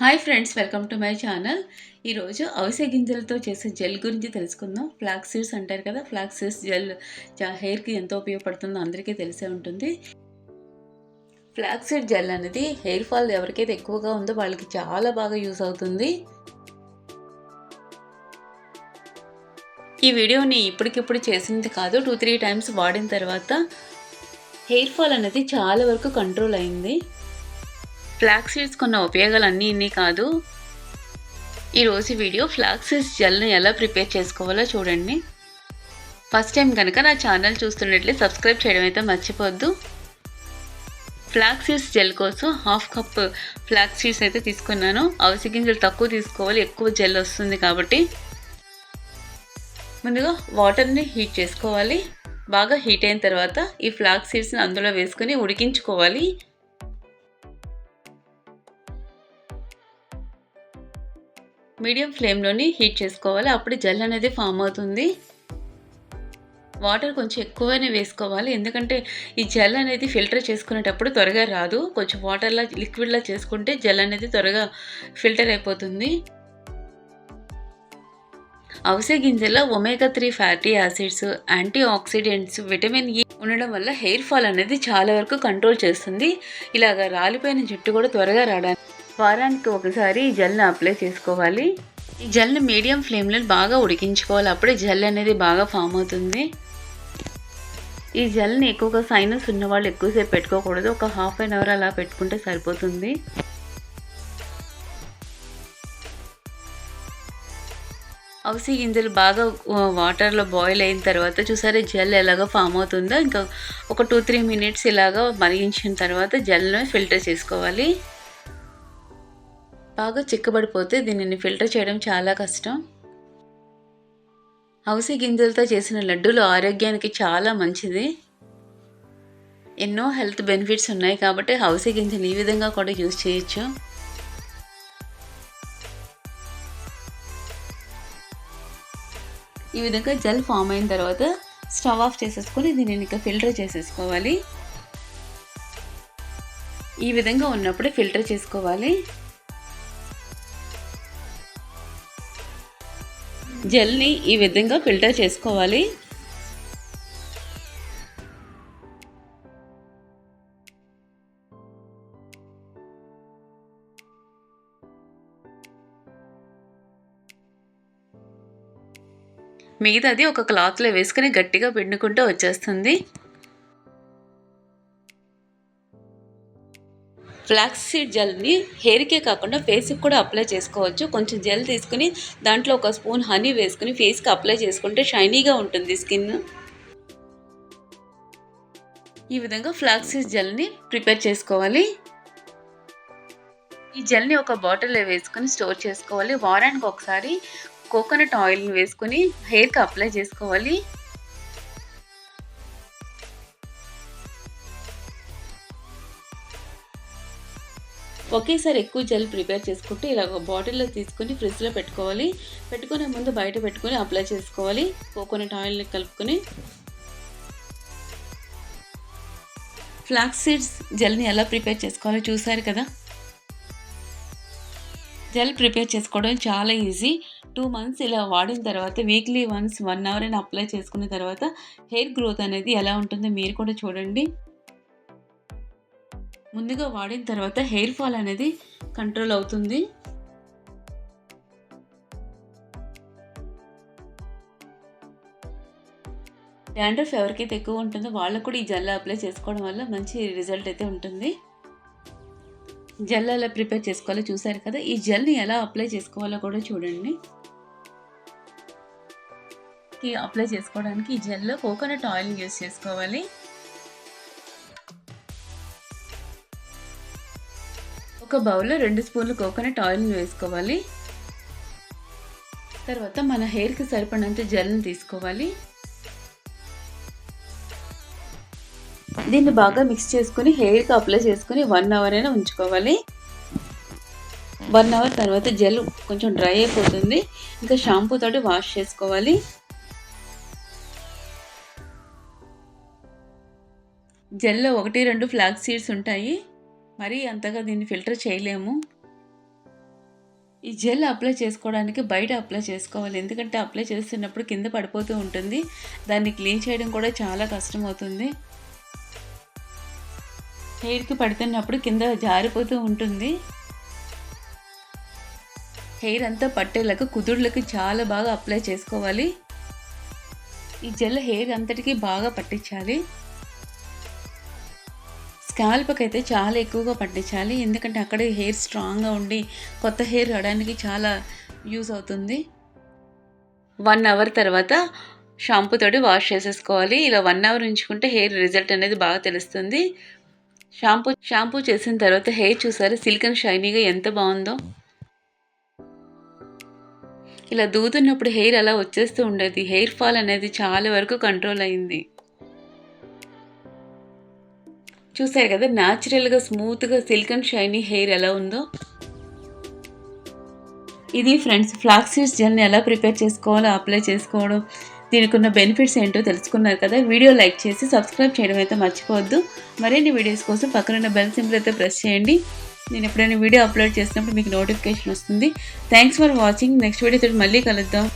Hi friends welcome to my channel. ఈరోజు అవిసె గింజలతో చేసే జెల్ గురించి తెలుసుకుందాం. ఫ్లాక్స్ సీడ్స్ అంటారు కదా ఫ్లాక్స్ సీడ్స్ జెల్ హెయిర్కి ఎంతో ఉపయోగపడుతుందో అందరికీ తెలిసే ఉంటుంది. ఫ్లాక్స్ సీడ్ జెల్ అనేది హెయిర్ ఫాల్ ఎవరికైతే ఎక్కువగా ఉందో వాళ్ళకి చాలా బాగా యూస్ అవుతుంది. ఈ వీడియోని ఇప్పటికిప్పుడు చేసింది కాదు టూ త్రీ టైమ్స్ వాడిన తర్వాత హెయిర్ ఫాల్ అనేది చాలా వరకు కంట్రోల్ అయింది. ఫ్లాక్స్ సీడ్స్ కొన్న ఉపయోగాలు అన్నీ ఇన్ని కాదు ఈరోజు వీడియో ఫ్లాక్స్ సీడ్స్ జెల్ని ఎలా ప్రిపేర్ చేసుకోవాలో చూడండి. ఫస్ట్ టైం కనుక నా ఛానల్ చూస్తున్నట్లే సబ్స్క్రైబ్ చేయడం అయితే మర్చిపోద్దు ఫ్లాక్స్ సీడ్స్ జెల్ కోసం హాఫ్ కప్ ఫ్లాక్స్ సీడ్స్ అయితే తీసుకున్నాను. అవిసి గింజలు తక్కువ తీసుకోవాలి ఎక్కువ జెల్ వస్తుంది కాబట్టి. ముందుగా వాటర్ని హీట్ చేసుకోవాలి. బాగా హీట్ అయిన తర్వాత ఈ ఫ్లాక్స్ సీడ్స్ని అందులో వేసుకొని ఉడికించుకోవాలి. మీడియం ఫ్లేమ్లోని హీట్ చేసుకోవాలి. అప్పుడు జెల్ అనేది ఫామ్ అవుతుంది. వాటర్ కొంచెం ఎక్కువనే వేసుకోవాలి. ఎందుకంటే ఈ జెల్ అనేది ఫిల్టర్ చేసుకునేటప్పుడు త్వరగా రాదు. కొంచెం వాటర్లా లిక్విడ్లా చేసుకుంటే జెల్ అనేది త్వరగా ఫిల్టర్ అయిపోతుంది. అవిసె గింజల్లో omega three fatty acids antioxidants vitamin E ఉండడం వల్ల హెయిర్ ఫాల్ అనేది చాలా వరకు కంట్రోల్ చేస్తుంది. ఇలాగ రాలిపోయిన జుట్టు కూడా త్వరగా రావడానికి వారానికి ఒకసారి ఈ జెల్ని అప్లై చేసుకోవాలి. ఈ జెల్ని మీడియం ఫ్లేమ్లో బాగా ఉడికించుకోవాలి. అప్పుడే జెల్ అనేది బాగా ఫామ్ అవుతుంది. ఈ జెల్ని ఎక్కువగా సైనస్ ఉన్న వాళ్ళు ఎక్కువసేపు పెట్టుకోకూడదు. ఒక హాఫ్ అన్ అవర్ అలా పెట్టుకుంటే సరిపోతుంది. అవసి గింజలు బాగా వాటర్లో బాయిల్ అయిన తర్వాత చూసారా జెల్ ఎలాగో ఫామ్ అవుతుందో? ఇంకా ఒక టూ త్రీ మినిట్స్ ఇలాగ మరిగించిన తర్వాత జెల్ని ఫిల్టర్ చేసుకోవాలి. బాగా చిక్కబడిపోతే దీనిని ఫిల్టర్ చేయడం చాలా కష్టం. హౌసీ గింజలతో చేసిన లడ్డూలు ఆరోగ్యానికి చాలా మంచిది. ఎన్నో హెల్త్ బెనిఫిట్స్ ఉన్నాయి కాబట్టి హౌసీ గింజలు ఈ విధంగా కూడా యూజ్ చేయొచ్చు. ఈ విధంగా జెల్ ఫామ్ అయిన తర్వాత స్టవ్ ఆఫ్ చేసేసుకొని దీనిని ఇంకా ఫిల్టర్ చేసేసుకోవాలి. ఈ విధంగా ఉన్నప్పుడే ఫిల్టర్ చేసుకోవాలి. జెల్ని ఈ విధంగా ఫిల్టర్ చేసుకోవాలి. మిగతాది ఒక క్లాత్లో వేసుకుని గట్టిగా పిండుకుంటూ వచ్చేస్తుంది. ఫ్లాక్స్ సీడ్ జెల్ని హెయిర్కే కాకుండా ఫేస్కి కూడా అప్లై చేసుకోవచ్చు. కొంచెం జెల్ తీసుకుని దాంట్లో ఒక స్పూన్ హనీ వేసుకుని ఫేస్కి అప్లై చేసుకుంటే షైనీగా ఉంటుంది స్కిన్. ఈ విధంగా ఫ్లాక్స్ సీడ్ జెల్ని ప్రిపేర్ చేసుకోవాలి. ఈ జెల్ని ఒక బాటిల్లో వేసుకొని స్టోర్ చేసుకోవాలి. వారానికి ఒకసారి కోకోనట్ ఆయిల్ని వేసుకొని హెయిర్కి అప్లై చేసుకోవాలి. ఒకేసారి ఎక్కువ జెల్ ప్రిపేర్ చేసుకుంటే ఇలా బాటిల్లో తీసుకొని ఫ్రిడ్జ్లో పెట్టుకోవాలి. పెట్టుకునే ముందు బయట పెట్టుకొని అప్లై చేసుకోవాలి. కోకోనట్ ఆయిల్ని కలుపుకొని. ఫ్లాక్స్ సీడ్స్ జెల్ని ఎలా ప్రిపేర్ చేసుకోవాలో చూసారు కదా? జెల్ ప్రిపేర్ చేసుకోవడం చాలా ఈజీ. టూ మంత్స్ ఇలా వాడిన తర్వాత వీక్లీ వన్స్ వన్ అవర్ అని అప్లై చేసుకున్న తర్వాత హెయిర్ గ్రోత్ అనేది ఎలా ఉంటుందో మీరు కూడా చూడండి. ముందుగా వాడిన తర్వాత హెయిర్ ఫాల్ అనేది కంట్రోల్ అవుతుంది. డాండ్రఫ్ ఎవరికైతే ఎక్కువ ఉంటుందో వాళ్ళకు కూడా ఈ జల్ల అప్లై చేసుకోవడం వల్ల మంచి రిజల్ట్ అయితే ఉంటుంది. జెల్ ఎలా ప్రిపేర్ చేసుకోవాలో చూసారు కదా? ఈ జెల్ని ఎలా అప్లై చేసుకోవాలో కూడా చూడండి. అప్లై చేసుకోవడానికి ఈ జెల్లో కోకోనట్ ఆయిల్ యూస్ చేసుకోవాలి. ఒక బౌల్లో రెండు స్పూన్లు కోకోనట్ ఆయిల్ని వేసుకోవాలి. తర్వాత మన హెయిర్కి సరిపడినంత జెల్ని తీసుకోవాలి. దీన్ని బాగా మిక్స్ చేసుకుని హెయిర్కి అప్లై చేసుకుని వన్ అవర్ అయినా ఉంచుకోవాలి. వన్ అవర్ తర్వాత జెల్ కొంచెం డ్రై అయిపోతుంది. ఇంకా షాంపూ తోటి వాష్ చేసుకోవాలి. జెల్లో ఒకటి రెండు ఫ్లాగ్ సీడ్స్ ఉంటాయి. మరీ అంతగా దీన్ని ఫిల్టర్ చేయలేము. ఈ జెల్ అప్లై చేసుకోవడానికి బయట అప్లై చేసుకోవాలి. ఎందుకంటే అప్లై చేస్తున్నప్పుడు కింద పడిపోతూ ఉంటుంది. దాన్ని క్లీన్ చేయడం కూడా చాలా కష్టం అవుతుంది హెయిర్కి పడుతున్నప్పుడు కింద జారిపోతూ ఉంటుంది. హెయిర్ అంతా పట్టేలాగా కుదురులకు చాలా బాగా అప్లై చేసుకోవాలి. ఈ జెల్ హెయిర్ అంతటికి బాగా పట్టించాలి. స్కాల్ప్కి అయితే చాలా ఎక్కువగా పట్టించాలి. ఎందుకంటే అక్కడ హెయిర్ స్ట్రాంగ్గా ఉండి కొత్త హెయిర్ రావడానికి చాలా యూజ్ అవుతుంది. వన్ అవర్ తర్వాత షాంపూ తోటి వాష్ చేసేసుకోవాలి. ఇలా వన్ అవర్ ఉంచుకుంటే హెయిర్ రిజల్ట్ అనేది బాగా తెలుస్తుంది. షాంపూ షాంపూ చేసిన తర్వాత హెయిర్ చూసారు? సిల్క్ అండ్ షైనీగా ఎంత బాగుందో. ఇలా దూతున్నప్పుడు హెయిర్ అలా వచ్చేస్తూ ఉండేది. హెయిర్ ఫాల్ అనేది చాలా వరకు కంట్రోల్ అయింది. చూసారు కదా న్యాచురల్గా స్మూత్గా సిల్క్ అండ్ షైనీ హెయిర్ ఎలా ఉందో? ఇది ఫ్రెండ్స్ ఫ్లాక్స్ సీడ్స్ జెల్ని ఎలా ప్రిపేర్ చేసుకోవాలో అప్లై చేసుకోవడం దీనికి ఉన్న బెనిఫిట్స్ ఏంటో తెలుసుకున్నారు కదా. వీడియో లైక్ చేసి సబ్స్క్రైబ్ చేయడం అయితే మర్చిపోవద్దు. మరిన్ని వీడియోస్ కోసం పక్కనున్న బెల్ సింబల్ అయితే ప్రెస్ చేయండి. నేను ఎప్పుడైనా వీడియో అప్లోడ్ చేసినప్పుడు మీకు నోటిఫికేషన్ వస్తుంది. థ్యాంక్స్ ఫర్ వాచింగ్ నెక్స్ట్ వీడియోతో మళ్ళీ కలుద్దాం.